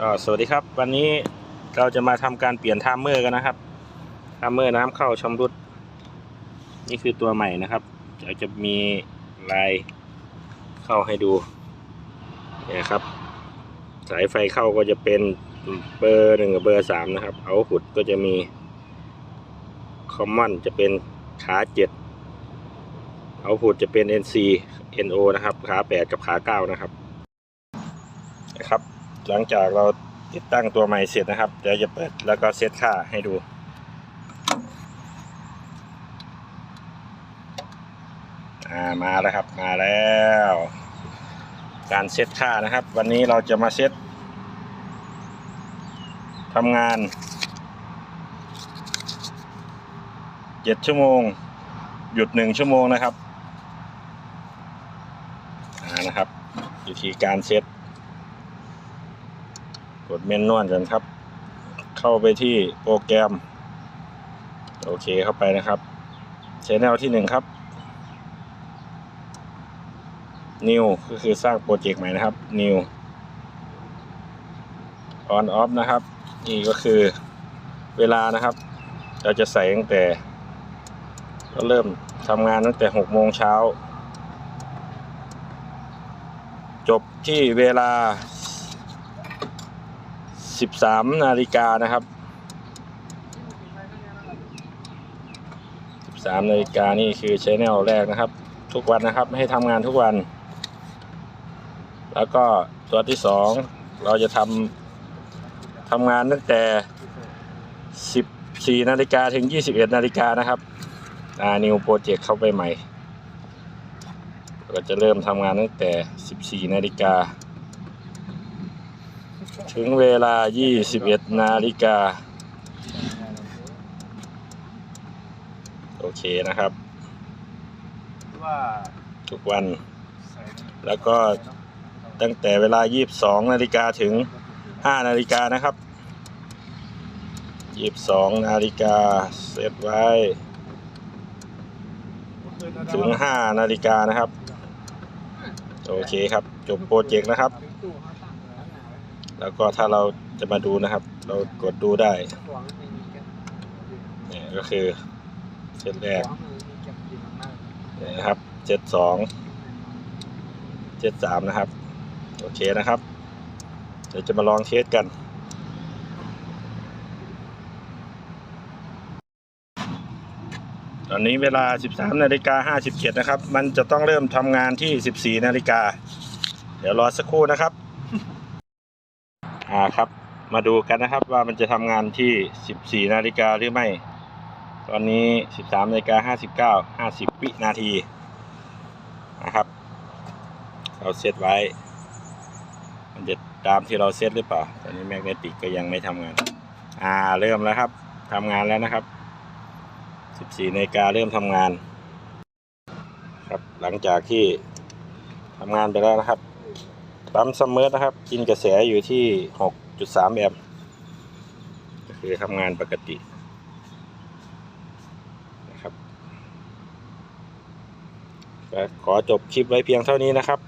ก็สวัสดีครับ วันนี้เราจะมาทำการเปลี่ยนไทม์เมอร์กันนะครับไทม์เมอร์น้ำเข้าชำรุด นี่คือตัวใหม่นะครับเดี๋ยวจะมีลายเข้าให้ดูเนี่ยครับ สายไฟเข้าก็จะเป็นเบอร์หนึ่งกับเบอร์สามนะครับเอาหุดก็จะมีคอมมอนจะเป็นขาเจ็ดเอาหุดจะเป็น NC NO นะครับ ขาแปดกับขาเก้านะครับนะครับ หลังจากเราติดตั้งตัวใหม่เสร็จนะครับ เดี๋ยวจะเปิดแล้วก็เซตค่าให้ดู มาแล้วครับมาแล้ว การเซตค่านะครับ วันนี้เราจะมาเซตทำงานเจ็ดชั่วโมง หยุดหนึ่งชั่วโมงนะครับนะครับ วิธีการเซต กดเมนนวลกันครับ เข้าไปที่โปรแกรม โอเคเข้าไปนะครับชแนลที่หนึ่งครับ New ก็คือสร้างโปรเจกต์ใหม่นะครับ New On Off นะครับ นี่ก็คือเวลานะครับ เราจะใส่ตั้งแต่ เราเริ่มทำงานตั้งแต่6โมงเช้า จบที่เวลา 13นาฬิกานะครับ 13นาฬิกานี่คือชแนลแรกนะครับ ทุกวันนะครับให้ทำงานทุกวัน แล้วก็ตัวที่สองเราจะทำทำงานตั้งแต่ 14นาฬิกาถึง 21นาฬิกานะครับอ่านิวโปรเจกต์เข้าไปใหม่ ก็จะเริ่มทำงานตั้งแต่ 14นาฬิกา ถึงเวลา 21 นาฬิกา โอเคนะครับ ว่าทุกวัน แล้วก็ตั้งแต่เวลา 22 นาฬิกาถึง 5 นาฬิกานะครับ 22 นาฬิกาเซตไว้ ถึง 5 นาฬิกานะครับ โอเคครับ จบโปรเจกต์นะครับ แล้วก็ถ้าเราจะมาดูนะครับ เรากดดูได้เนี่ยก็คือเซตแรกเนี่ยนะครับเจ็ดสองเจ็ดสามนะครับ โอเคนะครับ เดี๋ยวจะมาลองเทสกันตอนนี้เวลา 13นาฬิกา57นะครับ มันจะต้องเริ่มทำงานที่ 14นาฬิกา เดี๋ยวรอสักครู่นะครับ อ่าครับ มาดูกันนะครับว่ามันจะทำงานที่ 14 นาฬิกาหรือไม่ ตอนนี้ 13นาฬิกา59 50 วินาทีนะครับเราเซตไว้ มันจะตามที่เราเซตหรือเปล่า ตอนนี้แมกเนติกก็ยังไม่ทำงาน อ่าเริ่มแล้วครับทำงานแล้วนะครับ 14นาฬิกาเริ่มทำงาน ครับหลังจากที่ทำงานไปแล้วนะครับ ปั๊มซัมเมอร์นะครับ กินกระแสอยู่ที่ 6.3 แอมป์ก็คือทำงานปกตินะครับขอจบคลิปไว้เพียงเท่านี้นะครับ